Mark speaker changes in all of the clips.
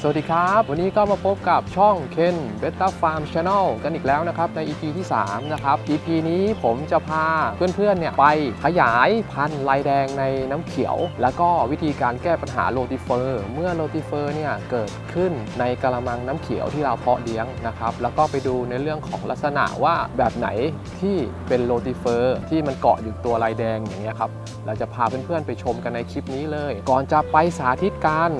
Speaker 1: สวัสดีครับ วันนี้ก็มาพบกับช่องเคนเบต้าฟาร์มช n แนลกันอีกแล้วนะครับ ใน EP ที่ 3 นะครับ EP นี้ผมจะพาเพื่อนๆเนี่ยไปขยายพันธุ์ลายแดงในน้ำเขียว แล้วก็วิธีการแก้ปัญหาโรติเฟอร์ เมื่อโรติเฟอร์เนี่ยเกิดขึ้นในกระมังน้ำเขียวที่เราเพาะเลี้ยงนะครับ แล้วก็ไปดูในเรื่องของลักษณะว่าแบบไหนที่เป็นโรติเฟอร์ที่มันเกาะอยู่ตัวลายแดงอย่างเงี้ยครับเราจะพาเพื่อนๆไปชมกันในคลิปนี้เลย ก่อนจะไปสาธิตการ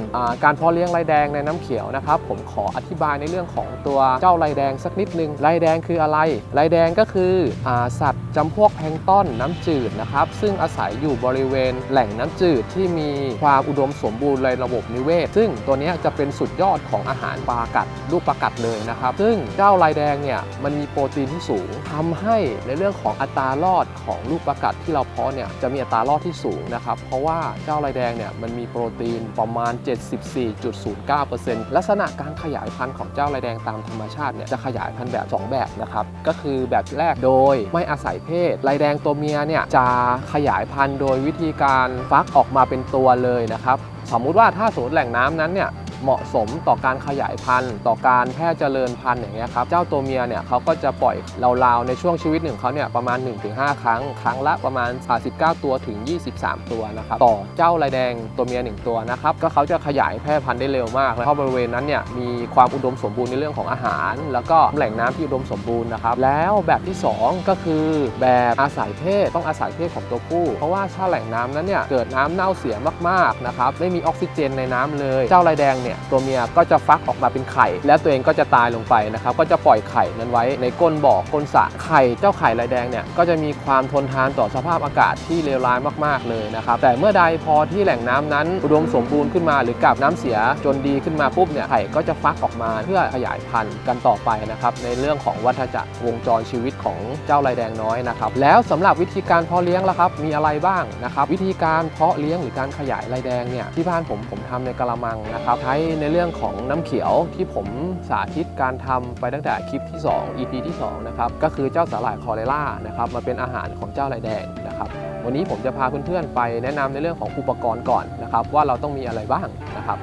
Speaker 1: การเพาะเลี้ยงลายแดงในน้ำเขียวนะครับผมขออธิบายในเรื่องของตัวเจ้าลายแดงสักนิดนึงลายแดงคืออะไรลายแดงก็คืออสัตว์จำพวกแพลงต้นน้ำจืดนะครับซึ่งอาศัยอยู่บริเวณแหล่งน้ำจืดที่มีความอุดมสมบูรณ์ในระบบนิเวศ ซึ่งตัวนี้จะเป็นสุดยอดของอาหารปลากัดลูกปลากัดเลยนะครับ ซึ่งเจ้าลายแดงเนี่ยมันมีโปรตีนที่สูงทำให้ในเรื่องของอัตรารอดของลูกปลากัดที่เราเพาะเนี่ยจะมีอัตรารอดที่สูงนะครับเพราะว่าเจ้าลายแดงเนี่ยมันมีโปรตีนประมาณ 74.09%ลักษณะการขยายพันธุ์ของเจ้าลายแดงตามธรรมชาติเนี่ยจะขยายพันธุ์แบบ 2 แบบนะครับ ก็คือแบบแรกโดยไม่อาศัยเพศลายแดงตัวเมียเนี่ยจะขยายพันธุ์โดยวิธีการฟักออกมาเป็นตัวเลยนะครับ สมมุติว่าถ้าสมมติแหล่งน้ำนั้นเนี่ย เหมาะสมต่อการขยายพันธุ์ ต่อการแพร่เจริญพันธุ์อย่างเงี้ยครับเจ้าตัวเมียเนี่ยเขาก็จะปล่อยราวๆในช่วงชีวิตหนึ่งเขาเนี่ยประมาณ 1-5 ครั้ง ครั้งละประมาณ 39 ตัวถึง 23 ตัวนะครับต่อเจ้าลายแดงตัวเมีย 1 ตัวนะครับก็เขาจะขยายแพร่พันธุ์ได้เร็วมากเพราะบริเวณนั้นเนี่ยมีความอุดมสมบูรณ์ในเรื่องของอาหาร แล้วก็แหล่งน้ำที่อุดมสมบูรณ์นะครับแล้วแบบที่ 2 ก็คือแบบอาศัยเพศต้องอาศัยเพศของตัวผู้ เพราะว่าถ้าแหล่งน้ำนั้นเนี่ยเกิดน้ำเน่าเสียมากๆนะครับไม่มีออกซิเจนในน้ำเลยเจ้าลายแดงเนี่ยตัวเมียก็จะฟักออกมาเป็นไข่ แล้วตัวเองก็จะตายลงไปนะครับก็จะปล่อยไข่นั้นไว้ในก้นบ่อก้นสระไข่เจ้าไข่ลายแดงเนี่ยก็จะมีความทนทานต่อสภาพอากาศที่เลวร้ายมากๆเลยนะครับแต่เมื่อใดพอที่แหล่งน้ำนั้นอุดมสมบูรณ์ขึ้นมาหรือกับน้ำเสียจนดีขึ้นมาปุ๊บเนี่ยไข่ก็จะฟักออกมาเพื่อขยายพันธุ์กันต่อไปนะครับในเรื่องของวัฏจักรวงจรชีวิตของเจ้าลายแดงน้อยนะครับแล้วสำหรับวิธีการเพาะเลี้ยงล่ะครับมีอะไรบ้างนะครับวิธีการเพาะเลี้ยงหรือการขยายลายแดงเนี่ยที่บ้านผมผมทำในกระมังนะครับใช้ในเรื่องของน้ำเขียวที่ผมสาธิตการทำไปตั้งแต่คลิปที่ 2 EP ที่2นะครับก็คือเจ้าสาหร่ายคอเรล่านะครับมาเป็นอาหารของเจ้าลายแดงนะครับวันนี้ผมจะพาเพื่อนๆไปแนะนำในเรื่องของอุปกรณ์ก่อนนะครับว่าเราต้องมีอะไรบ้างนะครับ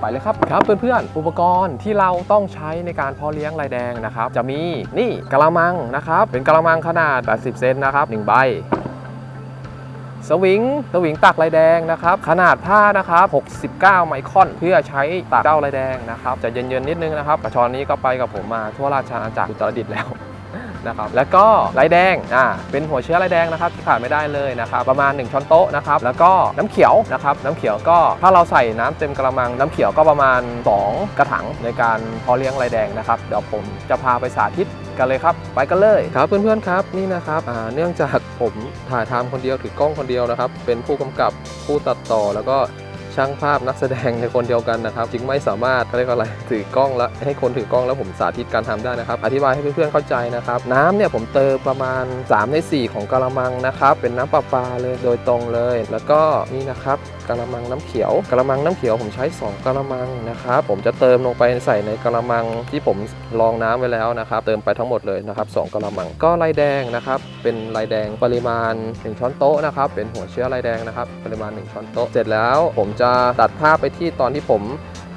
Speaker 1: ไปเลยครับครับเพื่อนๆอุปกรณ์ที่เราต้องใช้ในการเพาะเลี้ยงลายแดงนะครับ จะมีนี่กระมังนะครับเป็นกระมังขนาด 80 เซนนะครับ1ใบ สวิง สวิงตักลายแดงนะครับ ขนาดผ้านะครับ 69 ไมครอน เพื่อใช้ตักเจ้าลายแดงนะครับจะเย็นๆนิดนึงนะครับกระชอนนี้ก็ไปกับผมมาทั่วราชอาณาจักรอุตรดิตถ์แล้ว นะครับแล้วก็ลายแดงอ่าเป็นหัวเชื้อลายแดงนะครับที่ขาดไม่ได้เลยนะครับประมาณ 1 ช้อนโต๊ะนะครับแล้วก็น้ำเขียวนะครับน้ำเขียวก็ถ้าเราใส่น้ำเต็มกระมังน้ำเขียวก็ประมาณ 2 กระถางในการเพาะเลี้ยงลายแดงนะครับเดี๋ยวผมจะพาไปสาธิตกันเลยครับไปกันเลยครับเพื่อนๆครับนี่นะครับอ่าเนื่องจากผมถ่ายทำคนเดียวถือกล้องคนเดียวนะครับเป็นผู้กำกับผู้ตัดต่อแล้วก็ ช่างภาพนักแสดงในคนเดียวกันนะครับจึงไม่สามารถเขาเรียกว่าอะไรถือกล้องแล้วให้คนถือกล้องแล้วผมสาธิตการทำได้นะครับ อธิบายให้เพื่อนๆเข้าใจนะครับ น้ำเนี่ยผมเติมประมาณ 3 ใน 4 ของกะละมังนะครับเป็นน้ำประปาเลยโดยตรงเลย แล้วก็นี่นะครับกะละมังน้ำเขียวกะละมังน้ำเขียวผมใช้ 2กะละมังนะครับผมจะเติมลงไปใส่ในกะละมังที่ผมรองน้ำไว้แล้วนะครับ เติมไปทั้งหมดเลยนะครับสองกะละมังก็ลายแดงนะครับเป็นลายแดงปริมาณ 1 ช้อนโต๊ะนะครับเป็นหัวเชื้อลายแดงนะครับปริมาณ 1 ช้อนโต๊ะเสร็จแล้วผมจะตัดภาพไปที่ตอนที่ผม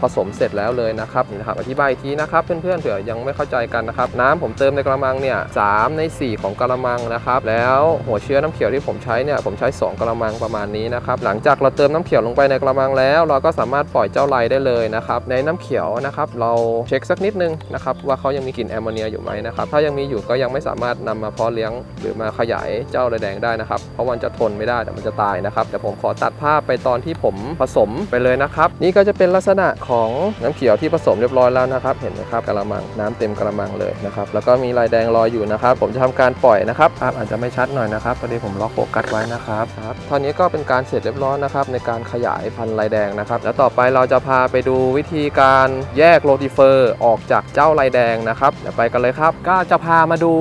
Speaker 1: ผสมเสร็จแล้วเลยนะครับนี่นะครับอธิบายทีนะครับเพื่อนๆเผื่อยังไม่เข้าใจกันนะครับน้ำผมเติมในกระมังเนี่ยสามใน 4 ของกระมังนะครับแล้วหัวเชื้อน้ำเขียวที่ผมใช้เนี่ยผมใช้ 2 กระมังประมาณนี้นะครับหลังจากเราเติมน้ำเขียวลงไปในกระมังแล้ว เราก็สามารถปล่อยเจ้าลายได้เลยนะครับในน้ำเขียวนะครับเราเช็คสักนิดนึงนะครับว่าเขายังมีกลิ่นแอมโมเนียอยู่ไหมนะครับถ้ายังมีอยู่ก็ยังไม่สามารถนำมาเพาะเลี้ยง หรือมาขยายเจ้าลายแดงได้นะครับเพราะมันจะทนไม่ได้แต่มันจะตายนะครับเดี๋ยวผมขอตัดภาพไปตอนที่ผมผสมไปเลยนะครับ นี่ก็จะเป็นลักษณะของน้ำเขียวที่ผสมเรียบร้อยแล้วนะครับ เห็นไหมครับกระมังน้ำเต็มกระมังเลยนะครับแล้วก็มีลายแดงลอยอยู่นะครับ ผมจะทำการปล่อยนะครับภาพอาจจะไม่ชัดหน่อยนะครับพอดีผมล็อกโฟกัสไว้นะครับครับเท่านี้ก็เป็นการเสร็จเรียบร้อยนะครับในการขยายพันธุ์ลายแดงนะครับ แล้วต่อไปเราจะพาไปดูวิธีการแยกโรติเฟอร์ออกจากเจ้าลายแดงนะครับเดี๋ยวไปกันเลยครับ ก็จะพามาดู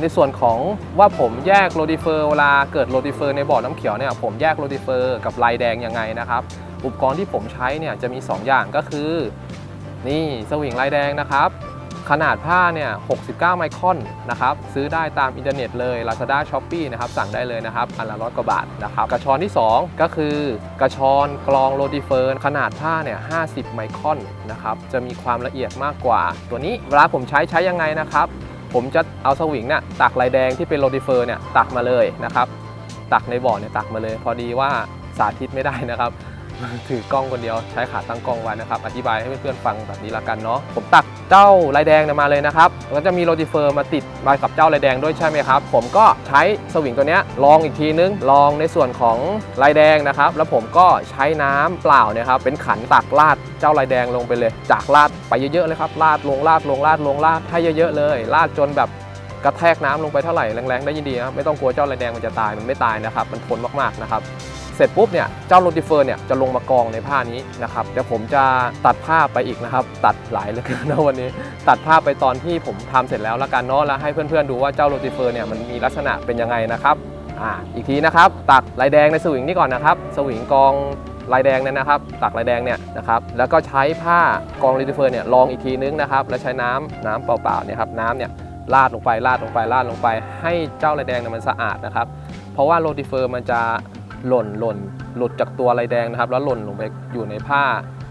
Speaker 1: ในส่วนของว่าผมแยกโรติเฟอร์เวลาเกิดโรติเฟอร์ในบ่อน้ำเขียวเนี่ยผมแยกโรติเฟอร์กับลายแดงยังไงนะครับอุปกรณ์ที่ผมใช้เนี่ยจะมี 2 อย่างก็คือ นี่สวิงลายแดงนะครับ ขนาดผ้าเนี่ย 69 ไมครอนนะครับ ซื้อได้ตามอินเทอร์เน็ตเลย Lazada Shopee นะครับ สั่งได้เลยนะครับ อันละร้อยกว่าบาทนะครับ กระชอนที่ 2 ก็คือกระชอนกรองโรดิเฟิร์นขนาดผ้าเนี่ย 50 ไมครอนนะครับ จะมีความละเอียดมากกว่า ตัวนี้เวลาผมใช้ใช้ยังไงนะครับ ผมจะเอาสวิงเนี่ยตักลายแดงที่เป็นโรดิเฟิร์นเนี่ยตักมาเลยนะครับ ตักในบ่อเนี่ยตักมาเลย พอดีว่าสาธิตไม่ได้นะครับ ถือกล้องคนเดียวใช้ขาตั้งกล้องไว้นะครับ อธิบายให้เพื่อนๆฟังแบบนี้ละกันเนาะผมตักเจ้าลายแดงมาเลยนะครับแล้วจะมีโรติเฟอร์มาติดมากับเจ้าลายแดงด้วยใช่ไหมครับ ผมก็ใช้สวิงตัวเนี้ยลองอีกทีนึงลองในส่วนของลายแดงนะครับ แล้วผมก็ใช้น้ำเปล่าเนี่ยครับเป็นขันตักราดเจ้าลายแดงลงไปเลย จากราดไปเยอะๆเลยครับราดลงราดลงราดลงราดให้เยอะๆเลยราดจนแบบกระแทกน้ำลงไปเท่าไหร่แรงๆได้ยินดีครับไม่ต้องกลัวเจ้าลายแดงมันจะตายมันไม่ตายนะครับ มันทนมากๆนะครับ สร็จปุ๊บเนี่ยเจ้าโรติเฟอร์เนี่ยจะลงมากองในผ้านี้นะครับเดี๋ยวผมจะตัดผ้าไปอีกนะครับ ตัดหลายเลยนะวันนี้ ตัดผ้าไปตอนที่ผมทำเสร็จแล้วละกันเนาะแล้วให้เพื่อนๆดูว่าเจ้าโรติเฟอร์เนี่ยมันมีลักษณะเป็นยังไงนะครับอ่าอีกทีนะครับ ตักลายแดงในสวิงนี่ก่อนนะครับ สวิงกองลายแดงเนี่ยนะครับ ตักลายแดงเนี่ยนะครับแล้วก็ใช้ผ้ากองโรติเฟอร์เนี่ยรองอีกทีนึงนะครับแล้วใช้น้ำน้ำเปล่าๆเนี่ยครับน้ำเนี่ยลาดลงไปลาดลงไปลาดลงไป ให้เจ้าลายแดงเนี่ยมันสะอาดนะครับเพราะว่าโรติเฟอร์มันจะ หล่นหล่นหลุดจากตัวลายแดงนะครับ แล้วหล่นลงไปอยู่ในผ้า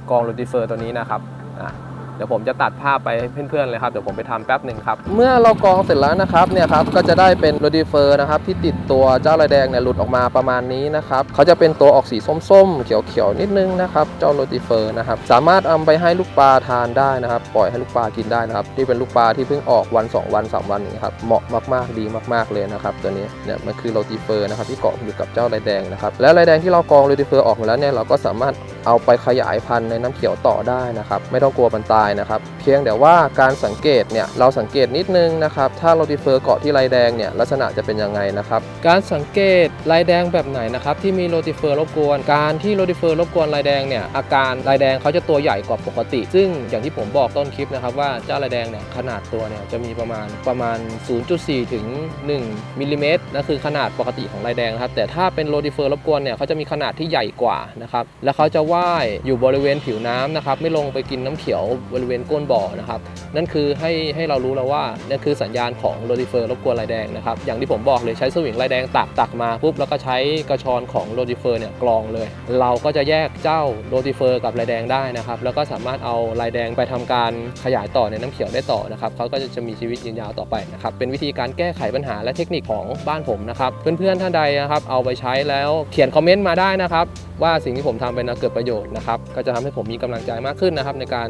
Speaker 1: กองโรติเฟอร์ตัวนี้นะครับอ่า ดี๋ยวผมจะตัดภาพไปให้เพื่อนๆเลยครับเดี๋ยวผมไปทำแป๊บหนึ่งครับ เมื่อเรากองเสร็จแล้วนะครับเนี่ยครับก็จะได้เป็นโรติเฟอร์นะครับที่ติดตัวเจ้าลายแดงเนี่ยหลุดออกมาประมาณนี้นะครับเขาจะเป็นตัวออกสีส้มๆ เขียวๆนิดนึงนะครับเจ้าโรติเฟอร์นะครับสามารถเอาไปให้ลูกปลาทานได้นะครับ ปล่อยให้ลูกปลากินได้นะครับที่เป็นลูกปลาที่เพิ่งออกวัน 2 วัน 3 วันอย่งนี้ครับเหมาะมากๆดีมากๆเลยนะครับตัวนี้เนี่ยมันคือโรติเฟอร์นะครับที่เกาะอยู่กับเจ้าลายแดงนะครับแล้วลายแดงที่เรากองโรติเฟอร์ออกมาแล้วเนี่ยเราก็สามารถเอาไปขยายพันธุ์ในน้ำเขียวต่อได้นะครับ ไม่ต้องกลัวมันตายนะครับ เพียงแต่ว่าการสังเกตเนี่ยเราสังเกตนิดนึงนะครับ ถ้าโรติเฟอร์เกาะที่ลายแดงเนี่ยลักษณะจะเป็นยังไงนะครับ การสังเกตลายแดงแบบไหนนะครับที่มีโรติเฟอร์รบกวน การที่โรติเฟอร์รบกวนลายแดงเนี่ยอาการลายแดงเขาจะตัวใหญ่กว่าปกติ ซึ่งอย่างที่ผมบอกต้นคลิปนะครับว่าเจ้าลายแดงเนี่ยขนาดตัวเนี่ยจะมีประมาณประมาณ 0.4 ถึง 1มิลลิเมตรนั่นคือขนาดปกติของลายแดงนะครับแต่ถ้าเป็นโรติเฟอร์รบกวนเนี่ยเขาจะมีขนาดที่ใหญ่กว่านะครับแล้วเขาจะว่ายอยู่บริเวณผิวน้ำนะครับไม่ลงไปกินน้ำเขียวบริเวณก้นบ่อนะครับนั่นคือให้ให้เรารู้แล้วว่านี่นคือสัญญาณของโรติเฟอร์รบกวนลายแดงนะครับอย่างที่ผมบอกเลยใช้สวิงลายแดงตักตักมาปุ๊บแล้วก็ใช้กระชอนของโรติเฟอร์เนี่ยกรองเลย เราก็จะแยกเจ้าโรติเฟอร์กับลายแดงได้นะครับแล้วก็สามารถเอาลายแดงไปทำการขยายต่อในน้ำเขียวได้ต่อนะครับเขาก็จะมีชีวิตยืนยาวต่อไปนะครับเป็นวิธีการแก้ไขปัญหาและเทคนิคของบ้านผมนะครับเพื่อนๆท่านใดนะครับเอาไปใช้แล้วเขียนคอมเมนต์มาได้นะครับว่าสิ่งที่ผมทำเป็นเกิดประโยชน์นะครับ ก็จะทำให้ผมมีกำลังใจมากขึ้นนะครับ ในการ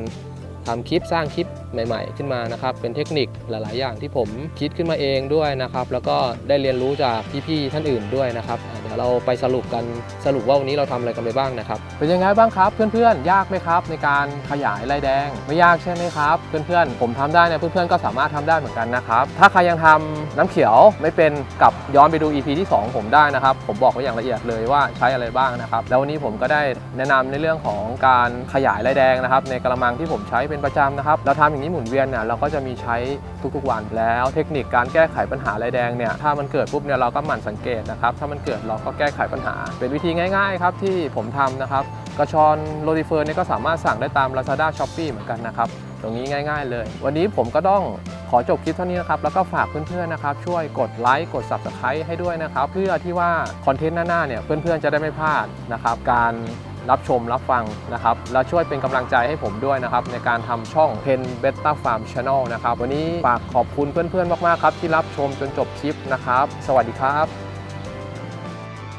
Speaker 1: ทำคลิปสร้างคลิปใหม่ ๆ ขึ้นมานะครับ เป็นเทคนิคหลาย ๆ อย่างที่ผมคิดขึ้นมาเองด้วยนะครับ แล้วก็ได้เรียนรู้จากพี่ๆท่านอื่นด้วยนะครับเดี๋ยวเราไปสรุปกันสรุปว่าวันนี้เราทำอะไรกันไปบ้างนะครับ เป็นยังไงบ้างครับเพื่อนๆ ยากไหมครับ ในการขยายลายแดงไม่ยากใช่ไหมครับ เพื่อนๆ ผมทำได้เนี่ยเพื่อนๆก็สามารถทำได้เหมือนกันนะครับ ถ้าใครยังทำน้ำเขียวไม่เป็นกลับย้อนไปดู EP ที่ 2 ผมได้นะครับ ผมบอกไว้อย่างละเอียดเลยว่าใช้อะไรบ้างนะครับ แล้ววันนี้ผมก็ได้แนะนำในเรื่องของการขยายลายแดงนะครับ ในกระมังที่ผมใช้เป็นประจำนะครับเราทำอย่างนี้หมุนเวียนเนี่ยเราก็จะมีใช้ทุกๆวันแล้วเทคนิคการแก้ไขปัญหาลายแดงเนี่ยถ้ามันเกิดปุ๊บเนี่ยเราก็หมั่นสังเกตนะครับถ้ามันเกิดเราก็แก้ไขปัญหา เป็นวิธีง่ายๆครับที่ผมทำนะครับกระชอนโรติเฟอร์เนี่ยก็สามารถสั่งได้ตาม Lazada s h o p e e เหมือนกันนะครับตรงนี้ง่าย ๆ เลย วันนี้ผมก็ต้องขอจบคลิปเท่านี้นะครับ แล้วก็ฝากเพื่อนๆนะครับ ช่วยกดไลค์ กด Subscribe ให้ด้วยนะครับ เพื่อที่ว่าคอนเทนต์หน้าๆเนี่ยเพื่อนๆจะได้ไม่พลาดนะครับการ รับชมรับฟังนะครับและช่วยเป็นกำลังใจให้ผมด้วยนะครับในการทำช่อง Pen Beta Farm Channel นะครับวันนี้ฝากขอบคุณเพื่อนๆมากๆครับที่รับชมจนจบคลิปนะครับ สวัสดีครับ